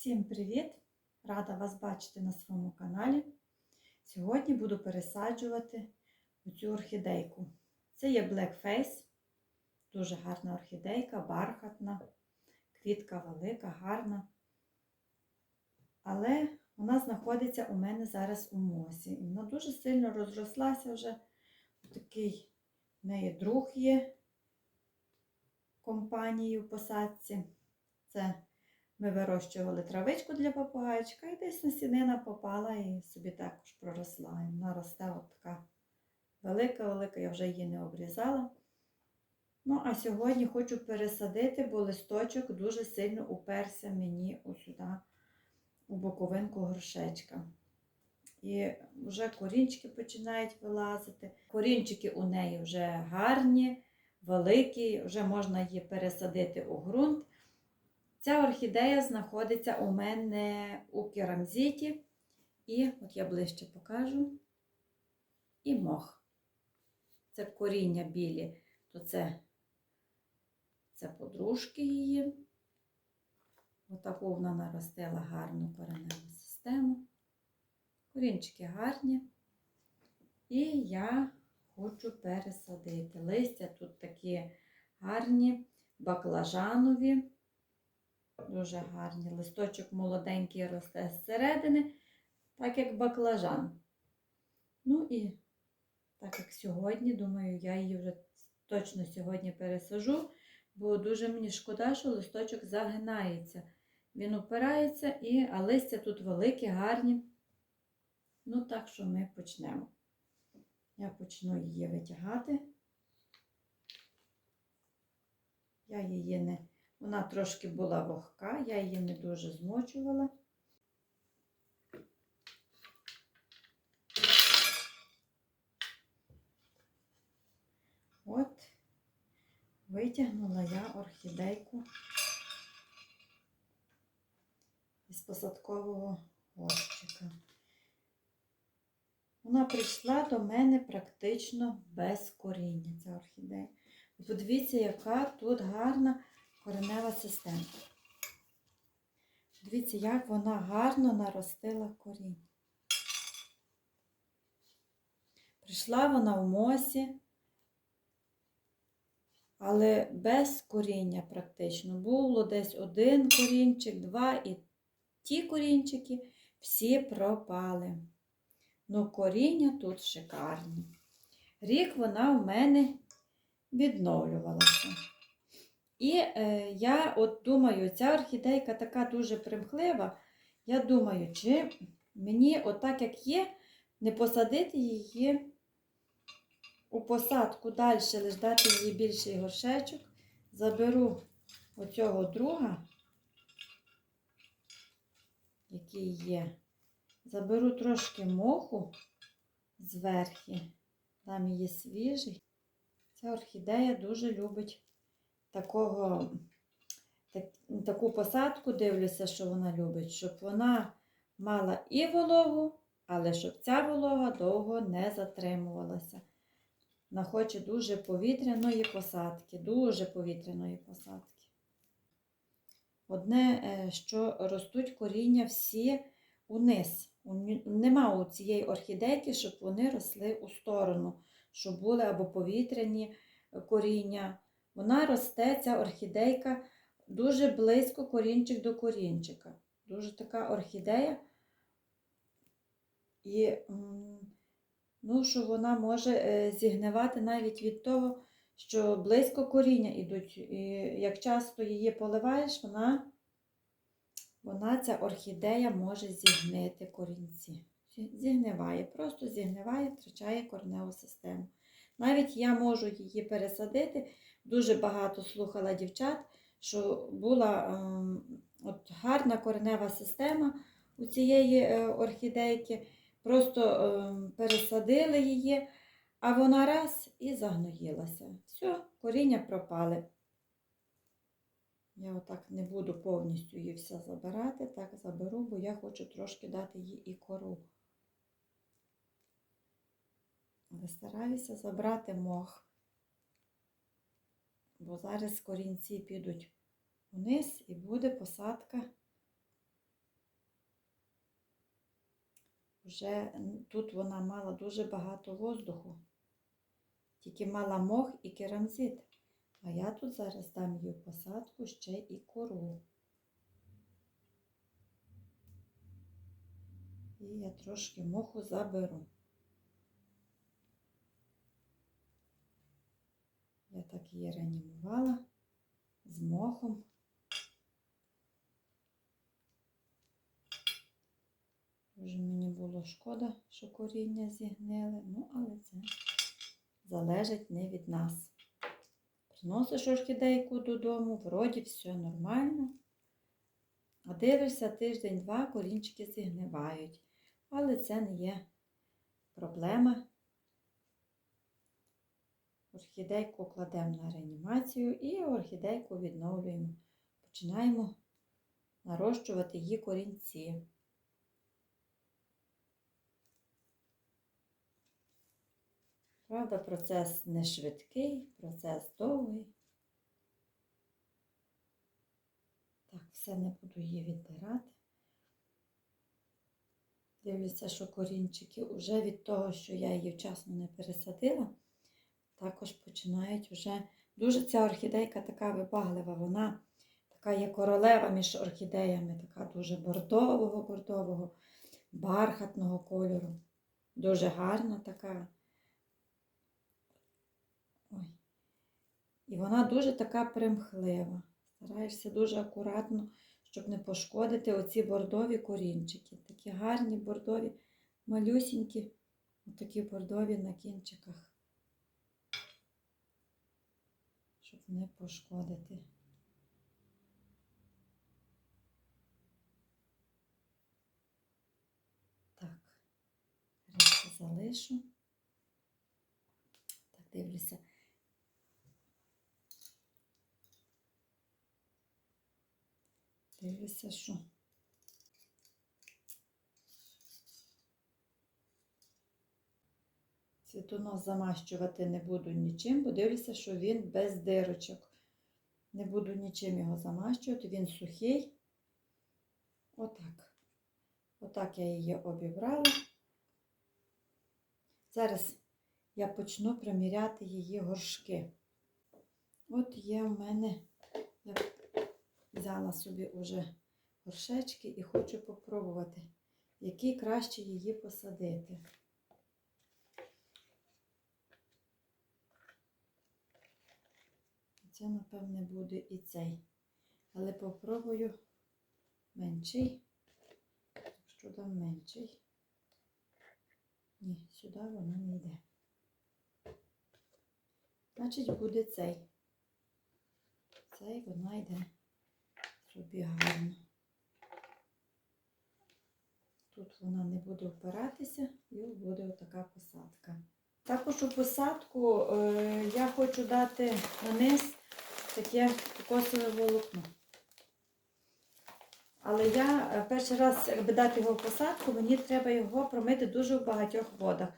Всім привіт! Рада вас бачити на своєму каналі. Сьогодні буду пересаджувати цю орхідейку. Це є Black Face, дуже гарна орхідейка, бархатна, квітка велика, гарна. Але вона знаходиться у мене зараз у мосі. І вона дуже сильно розрослася вже. Такий в неї друг є компанії в посадці. Це ми вирощували травичку для попугайчика і десь насінина попала і собі також проросла. І вона росте от така велика-велика, я вже її не обрізала. Ну, а сьогодні хочу пересадити, бо листочок дуже сильно уперся мені сюди, у боковинку горшечка. І вже корінчики починають вилазити. Корінчики у неї вже гарні, великі, вже можна її пересадити у ґрунт. Ця орхідея знаходиться у мене у керамзиті. І, от я ближче покажу, і мох. Це коріння білі, то це, це подружки її. Отаку вона наростила гарну кореневу систему. Корінчики гарні. І я хочу пересадити. Листя тут такі гарні, баклажанові. Дуже гарні. Листочок молоденький росте зсередини, так як баклажан. Ну і так як сьогодні, думаю, я її вже точно сьогодні пересажу, бо дуже мені шкода, що листочок загинається. Він опирається, і, а листя тут великі, гарні. Ну, так що ми почнемо. Я почну її витягати. Я її не. Вона трошки була вогка, я її не дуже змочувала. От, витягнула я орхідейку із посадкового горщика. Вона прийшла до мене практично без коріння, ця орхідея. Подивіться, яка тут гарна коренева система. Дивіться, як вона гарно наростила корінь. Прийшла вона в мосі, але без коріння практично. Було десь один корінчик, два і ті корінчики всі пропали. Ну, коріння тут шикарні. Рік вона в мене відновлювалася. І е, я от думаю, ця орхідейка така дуже примхлива. Я думаю, чи мені, отак як є, не посадити її у посадку далі, лише дати їй більший горшечок. Заберу оцього друга, який є. Заберу трошки моху зверхи, дам її свіжий. Ця орхідея дуже любить такого, так, таку посадку, дивлюся, що вона любить, щоб вона мала і вологу, але щоб ця волога довго не затримувалася. Вона хоче дуже повітряної посадки, дуже повітряної посадки. Одне, е, що ростуть коріння всі униз. Нема у цієї орхідейки, щоб вони росли у сторону, щоб були або повітряні коріння. Вона росте, ця орхідейка, дуже близько корінчик до корінчика. Дуже така орхідея. І ну, що вона може е, зігнивати навіть від того, що близько коріння йдуть. І як часто її поливаєш, вона, вона ця орхідея може зігнити корінці. Зігниває, просто зігниває, втрачає корневу систему. Навіть я можу її пересадити. Дуже багато слухала дівчат, що була ем, от гарна коренева система у цієї е, орхідейки. Просто ем, пересадили її, а вона раз і загноїлася. Все, коріння пропали. Я отак не буду повністю її все забирати, так заберу, бо я хочу трошки дати їй і кору. Але стараюся забрати мох бо зараз корінці підуть вниз і буде посадка. Вже тут вона мала дуже багато воздуху, тільки мала мох і керамзит. А я тут зараз дам її посадку ще і кору. І я трошки моху заберу. Я так її реанімувала з мохом. Дуже мені було шкода, що коріння зігнили, ну але це залежить не від нас. Приносиш орхідейку додому, вроді все нормально. А дивишся тиждень-два, корінчики зігнивають. Але це не є проблема. Орхідейку кладемо на реанімацію і орхідейку відновлюємо. Починаємо нарощувати її корінці. Правда, процес не швидкий, процес довгий. Так, все не буду її віддирати. Дивлюся, що корінчики вже від того, що я її вчасно не пересадила, також починають вже. Дуже ця орхідейка така вибаглива, вона така є королева між орхідеями, така дуже бордового, бордового, бархатного кольору. Дуже гарна така. Ой. І вона дуже така примхлива. Стараєшся дуже акуратно, щоб не пошкодити оці бордові корінчики. Такі гарні бордові, малюсінькі, такі бордові на кінчиках. Щоб не пошкодити. Так, решта залишу. Так, дивлюся. Дивлюся, що. Цвітонос замащувати не буду нічим, бо дивлюся, що він без дирочок. Не буду нічим його замащувати, він сухий. Отак. Отак я її обібрала. Зараз я почну приміряти її горшки. От є в мене, я взяла собі уже горшечки і хочу попробувати, який краще її посадити. Це, напевне, буде і цей. Але попробую менший. Якщо дам менший. Ні, сюди воно не йде. Значить, буде цей. Цей вона йде собі гарно. Тут вона не буде впиратися і буде отака посадка. Також у посадку е, я хочу дати на низ таке кокосове волокно. Але я е, перший раз, якби дати його в посадку, мені треба його промити дуже в багатьох водах.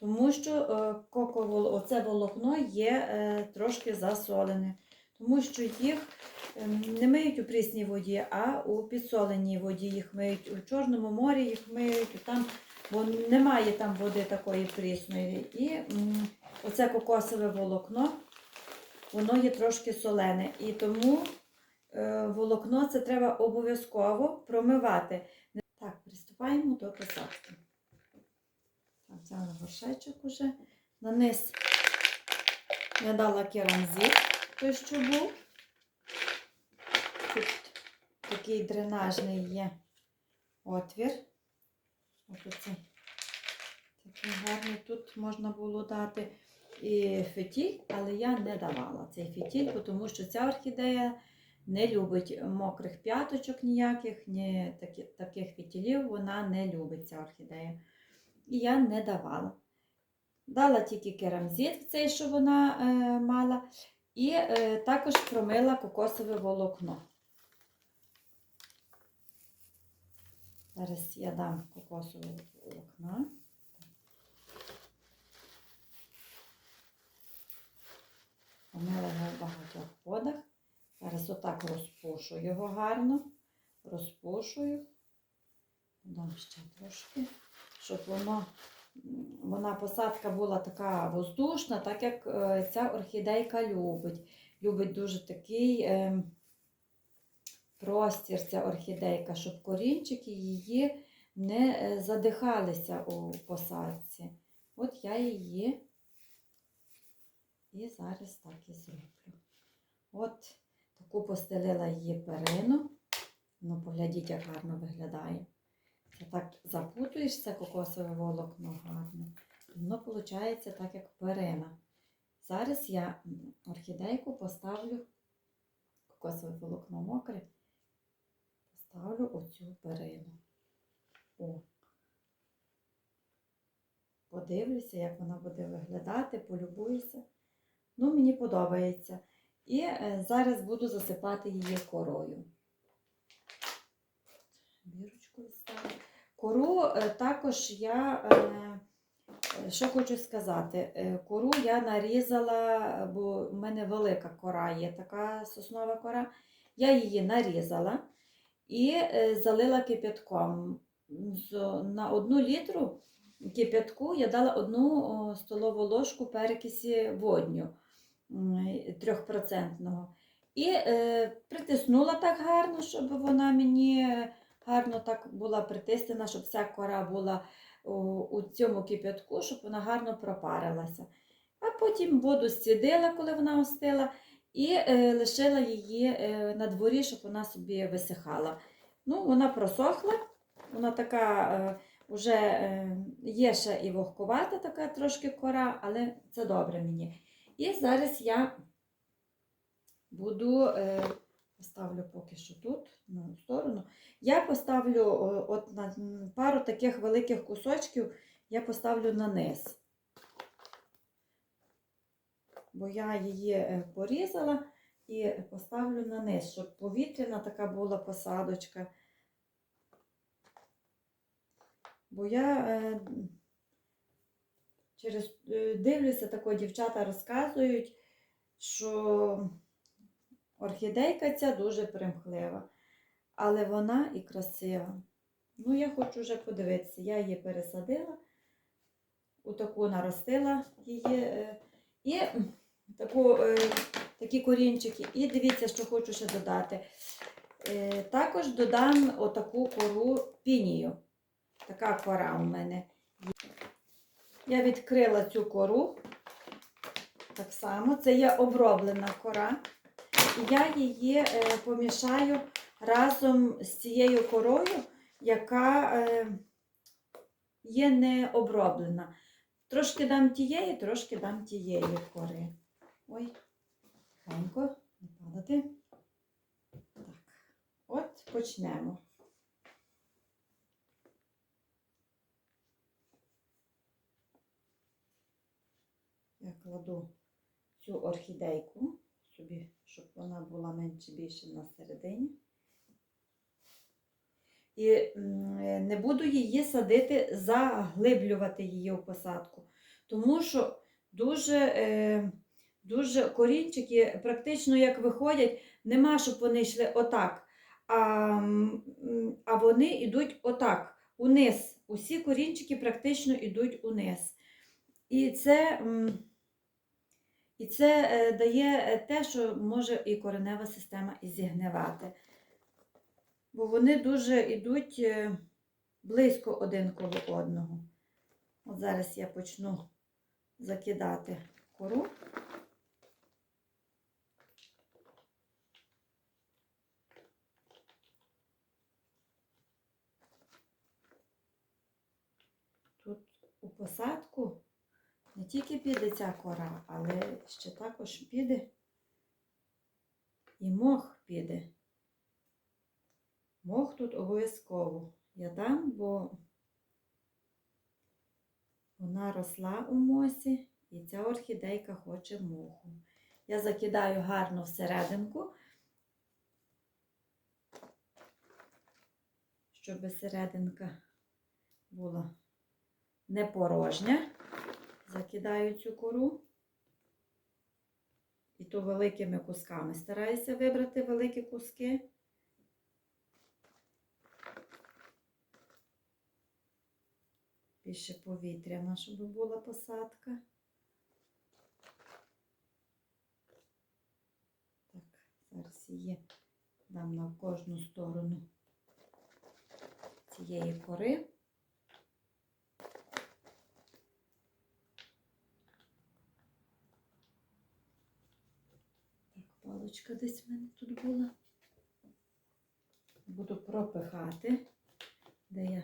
Тому що е, оце волокно є е, трошки засолене. Тому що їх е, не миють у прісній воді, а у підсоленій воді їх миють. У Чорному морі їх миють, там, бо немає там води такої прісної. І оце кокосове волокно, воно є трошки солене. І тому е, волокно це треба обов'язково промивати. Так, приступаємо до посадки. Так, взяла горшечок уже. На низ я дала керамзит, той, що був. Тут такий дренажний є отвір. Ось оце. Такий гарний. Тут можна було дати і фетіль, але я не давала цей фетіль, бо тому що ця орхідея не любить мокрих п'яточок ніяких, ні такі, таких фітілів вона не любить ця орхідея. І я не давала. Дала тільки керамзит, цей, що вона е, мала, і е, також промила кокосове волокно. Зараз я дам кокосове волокна. Помила його в багатьох водах. Зараз отак розпушу його гарно. Розпушую. Дам ще трошки. щоб воно, вона посадка була така воздушна, так як е, ця орхідейка любить. Любить дуже такий е, простір ця орхідейка, щоб корінчики її не е, задихалися у посадці. От я її і зараз так і зроблю. От таку постелила її перину. Ну, поглядіть, як гарно виглядає. Це так запутуєш це кокосове волокно гарно. Воно виходить так, як перина. Зараз я орхідейку поставлю, кокосове волокно мокре, поставлю оцю перину. О. Подивлюся, як вона буде виглядати, полюбуюся. Ну, мені подобається. І е, зараз буду засипати її корою. Кору е, також я, е, що хочу сказати, кору я нарізала, бо в мене велика кора є, така соснова кора. Я її нарізала і залила кип'ятком. На одну літру кип'ятку я дала одну столову ложку перекисі водню трьохпроцентного. І е, притиснула так гарно, щоб вона мені гарно так була притиснена, щоб вся кора була у, цьому кип'ятку, щоб вона гарно пропарилася. А потім воду зцідила, коли вона остила, і е, лишила її е, на дворі, щоб вона собі висихала. Ну, вона просохла, вона така е, вже е, є ще і вогкувата така трошки кора, але це добре мені. І зараз я буду, е, поставлю поки що тут, на сторону. Я поставлю от на пару таких великих кусочків, я поставлю на низ. Бо я її е, порізала і поставлю на низ, щоб повітряна така була посадочка. Бо я е, через е, дивлюся, тако дівчата розказують, що орхідейка ця дуже примхлива, але вона і красива. Ну, я хочу вже подивитися. Я її пересадила, у таку наростила її е, і таку, е, такі корінчики. І дивіться, що хочу ще додати. Також додам отаку кору пінію. Така кора у мене. Я відкрила цю кору. Так само. Це є оброблена кора. І я її е, помішаю разом з цією корою, яка е, є не оброблена. Трошки дам тієї, трошки дам тієї кори. Ой, тихенько, не падати. Так, от почнемо. Я кладу цю орхідейку собі, щоб вона була менше більше на середині. І не буду її садити, заглиблювати її в посадку, тому що дуже, е, дуже корінчики, практично як виходять, нема, щоб вони йшли отак. А, а вони йдуть отак, униз. Усі корінчики практично йдуть униз. І це. І це е, дає е, те, що може і коренева система і зігнивати. Бо вони дуже йдуть е, близько один коло одного. От зараз я почну закидати кору. Тут у посадку не тільки піде ця кора, але ще також піде і мох піде. Мох тут обов'язково я дам, бо вона росла у мосі, і ця орхідейка хоче моху. Я закидаю гарно всерединку, щоб серединка була не порожня. Закидаю цю кору. І то великими кусками. Стараюся вибрати великі куски. більше повітряна, щоб була посадка. Так, зараз її дам на кожну сторону цієї кори. Так, паличка десь в мене тут була. Буду пропихати, де я,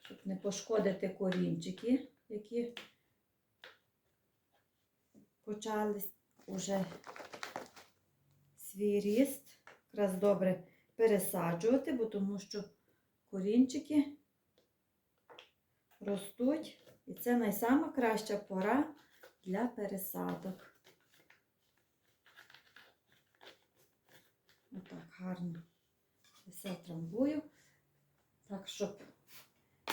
щоб не пошкодити корінчики, які почали уже свій ріст. Якраз добре пересаджувати, бо тому що корінчики ростуть. І це найсама краща пора для пересадок. Отак гарно все трамбую. Так, щоб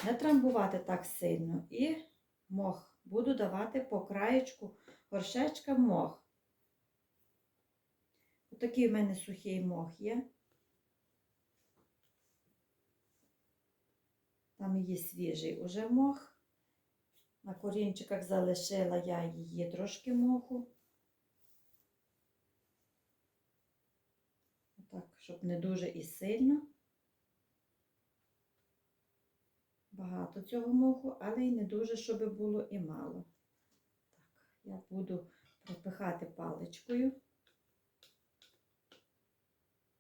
не трамбувати так сильно. І мох. Буду давати по краєчку горшечка мох. Отакий в мене сухий мох є. Там є свіжий уже мох. На корінчиках залишила я її трошки моху. Так, щоб не дуже і сильно. Багато цього моху, але й не дуже, щоб було і мало. Так, я буду пропихати паличкою,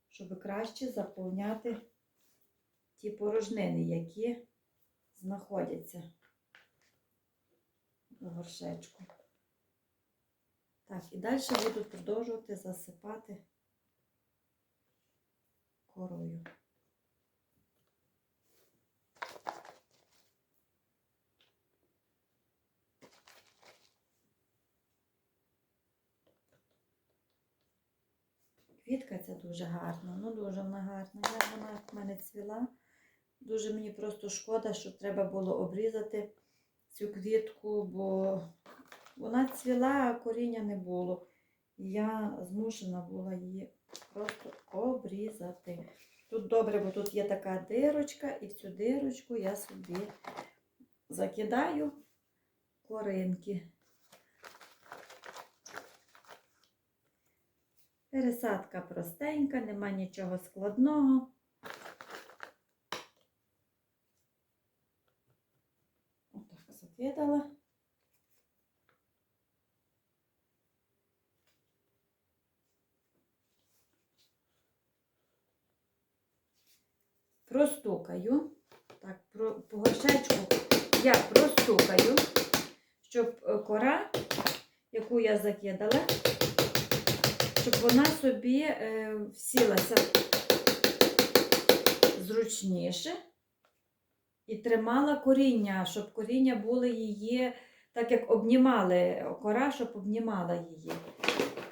щоб краще заповняти ті порожнини, які знаходяться у горшечку. Так, і далі буду продовжувати засипати корою. Квітка ця дуже гарна, ну дуже вона гарна. Вона в мене цвіла. Дуже мені просто шкода, що треба було обрізати цю квітку, бо вона цвіла, а коріння не було. Я змушена була її просто обрізати. Тут добре, бо тут є така дирочка, і в цю дирочку я собі закидаю коринки. Пересадка простенька, нема нічого складного. Отак закидала. Простукаю. Так, по горшечку я простукаю, щоб е, кора, яку я закидала, щоб вона собі е, всілася зручніше і тримала коріння, щоб коріння були її, так як обнімали кора, щоб обнімала її.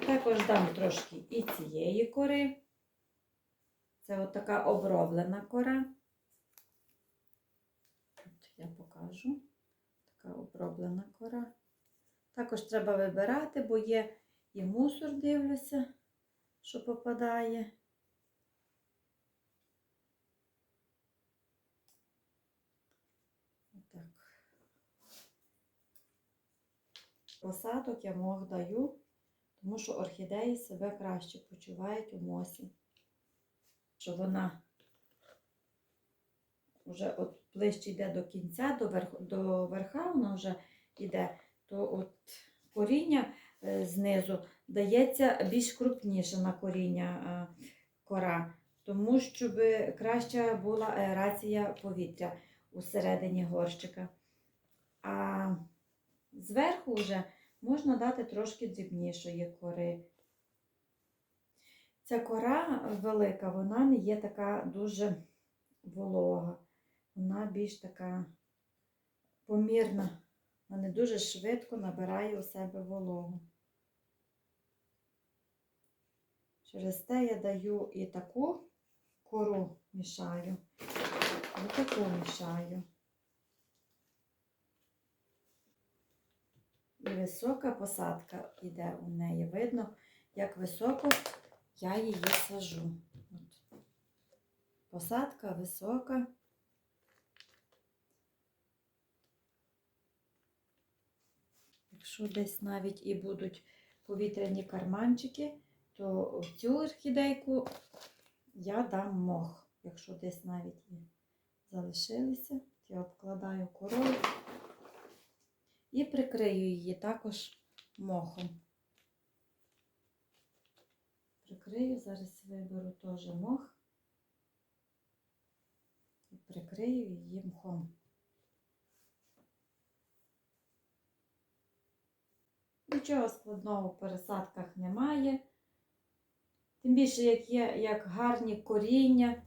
Також дам трошки і цієї кори. Це от така оброблена кора. От я покажу. Така оброблена кора. Також треба вибирати, бо є і мусор, дивлюся, що попадає. Отак. Посадок я мох даю, тому що орхідеї себе краще почувають у мосі. Що вона вже от ближче йде до кінця, до, верх, до верха вона вже йде, то от коріння е, знизу дається більш крупніше на коріння е, кора, тому щоб краща була аерація повітря усередині горщика. А зверху вже можна дати трошки дрібнішої кори. Ця кора велика, вона не є така дуже волога. Вона більш така помірна, вона не дуже швидко набирає у себе вологу. Через те я даю і таку кору мішаю, і таку мішаю. І висока посадка йде у неї. Видно, як високо я її сажу. От. Посадка висока. Якщо десь навіть і будуть повітряні карманчики, то в цю орхідейку я дам мох. Якщо десь навіть залишилися, я обкладаю корою і прикрию її також мохом. Прикрию, зараз виберу теж мох і прикрию її мхом. Нічого складного в пересадках немає. Тим більше, як є як гарні коріння.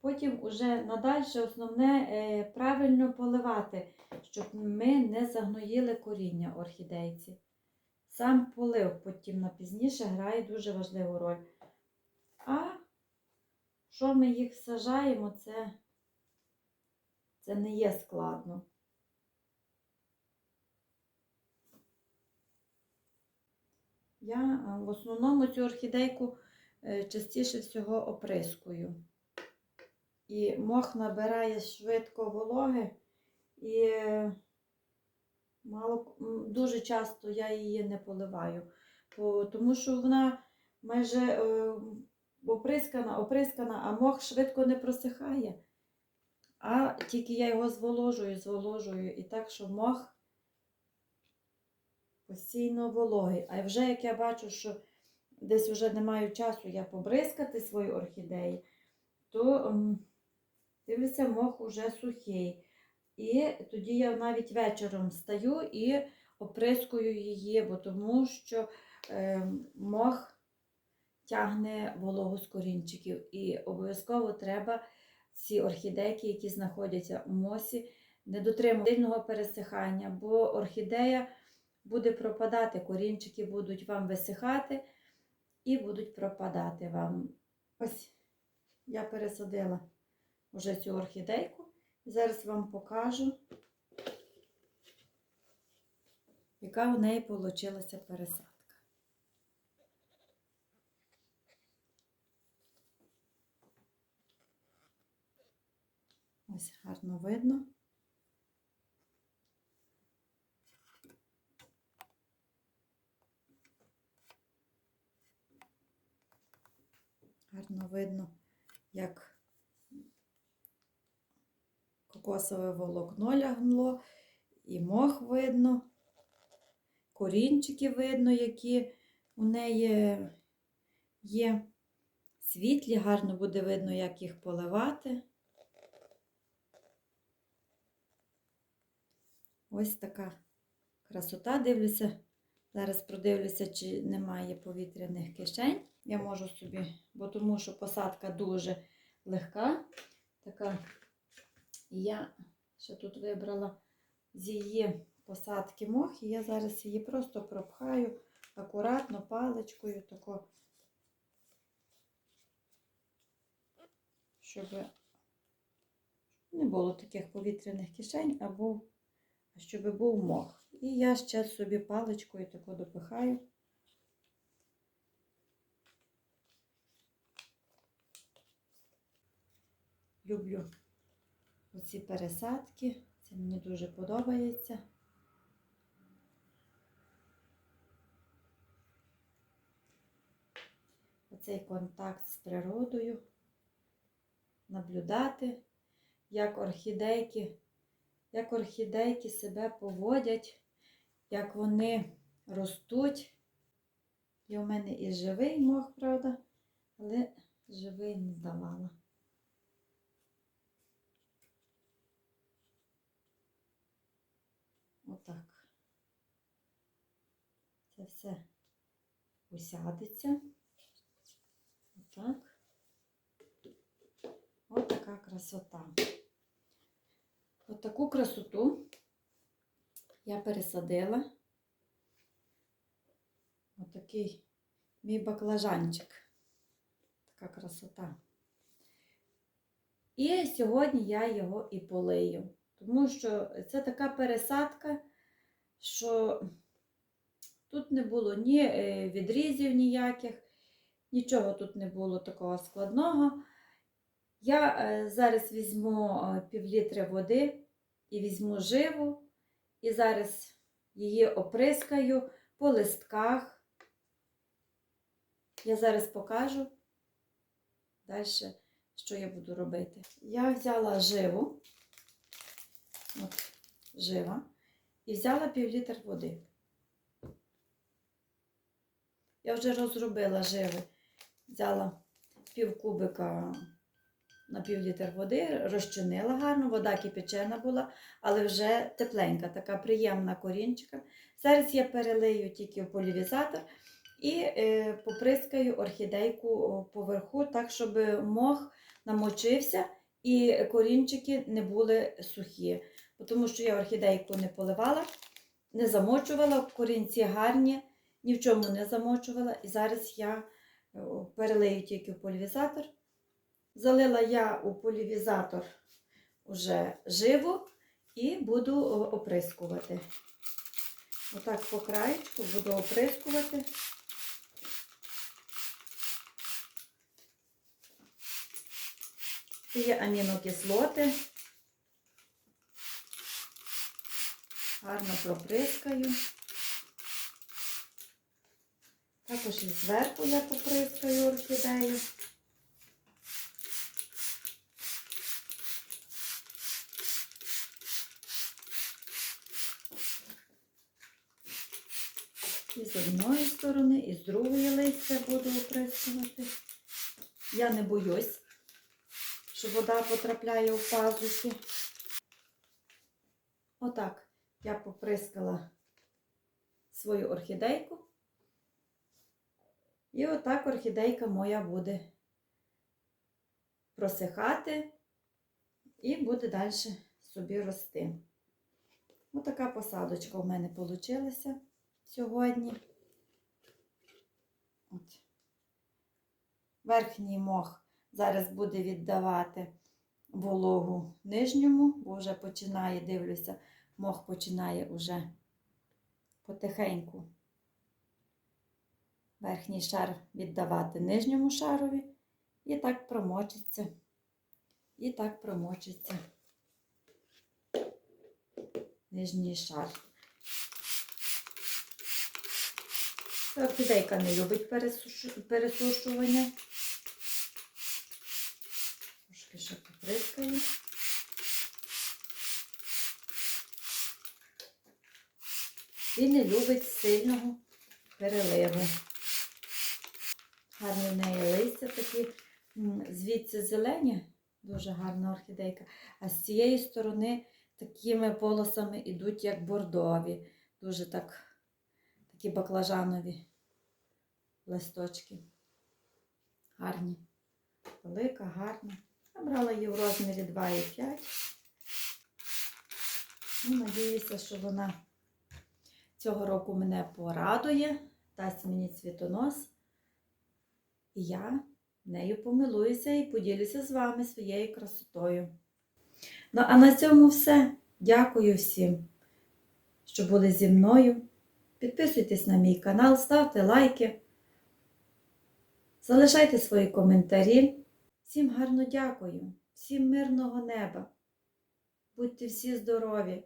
Потім уже надальше основне е, правильно поливати, щоб ми не загноїли коріння орхідейці. Сам полив потім на пізніше грає дуже важливу роль. А що ми їх сажаємо, це, це не є складно. Я е, в основному цю орхідейку е, частіше всього оприскую. І мох набирає швидко вологи, і мало, дуже часто я її не поливаю, тому що вона майже е, оприскана, оприскана, а мох швидко не просихає. А тільки я його зволожую, зволожую, і так, що мох постійно вологий. А вже як я бачу, що десь вже не маю часу я побризкати свої орхідеї, то дивлюся, мох уже сухий. І тоді я навіть вечором стаю і оприскую її, бо тому що е, мох тягне вологу з корінчиків. І обов'язково треба ці орхідейки, які знаходяться у мосі, не дотримувати сильного пересихання, бо орхідея буде пропадати, корінчики будуть вам висихати і будуть пропадати вам. Ось я пересадила вже цю орхідейку. Зараз вам покажу, яка у неї вийшла пересадка. Ось гарно видно. Гарно видно, як кокосове волокно лягло, і мох видно, корінчики видно, які у неї є. Світлі, гарно буде видно, як їх поливати. Ось така красота. Дивлюся, зараз продивлюся, чи немає повітряних кишень. Я можу собі, бо тому що посадка дуже легка. Така. І я ще тут вибрала з її посадки мох, і я зараз її просто пропхаю акуратно паличкою, тако, щоб не було таких повітряних кишень, або щоб був мох. І я ще собі паличкою тако допихаю. Люблю оці пересадки. Це мені дуже подобається. Оцей контакт з природою, наблюдати, як орхідейки, як орхідейки себе поводять, як вони ростуть. І у мене і живий мох, правда, але живий не здавала. Отак. Це все усядеться. Отак. Ось така красота. От таку красоту я пересадила. Отакий мій баклажанчик. Така красота. І сьогодні я його і полию. Тому що це така пересадка, що тут не було ні е, відрізів ніяких, нічого тут не було такого складного. Я е, зараз візьму е, півлітри води, і візьму живу, і зараз її оприскаю по листках. Я зараз покажу далі, що я буду робити. Я взяла живу, от, жива, і взяла пів літр води. Я вже розробила живе. Взяла пів кубика на пів літр води, розчинила гарно, вода кипячена була, але вже тепленька, така приємна корінчика. Зараз я перелию тільки в полівізатор і е, поприскаю орхідейку поверху, так, щоб мох намочився і корінчики не були сухі. Тому що я орхідейку не поливала, не замочувала, корінці гарні, ні в чому не замочувала. І зараз я е, перелию тільки в полівізатор. Залила я у полівізатор уже живо і буду оприскувати. Отак по краєчку буду оприскувати. Це є амінокислоти. Гарно проприскаю. Також і зверху я поприскаю орхідею. І з одної сторони, і з другої листя буду оприскувати. Я не боюсь, що вода потрапляє в пазухи. Отак я поприскала свою орхідейку. І отак орхідейка моя буде просихати і буде далі собі рости. Отака посадочка в мене вийшла сьогодні. От. Верхній мох зараз буде віддавати вологу нижньому, бо вже починає, дивлюся, мох починає уже потихеньку верхній шар віддавати нижньому шарові. І так промочиться. І так промочиться нижній шар. Орхідейка не любить пересушування. Трошки ще поприскаю. І не любить сильного переливу. Гарні в неї листя такі, звідси зелені, дуже гарна орхідейка, а з цієї сторони такими полосами йдуть, як бордові. Дуже так, такі баклажанові листочки. Гарні. Велика, гарна. Я брала її в розмірі 2,5. Ну, надіюся, що вона цього року мене порадує, дасть мені цвітонос. І я нею помилуюся і поділюся з вами своєю красотою. Ну, а на цьому все. Дякую всім, що були зі мною. Підписуйтесь на мій канал, ставте лайки, залишайте свої коментарі. Всім гарно дякую, всім мирного неба. Будьте всі здорові!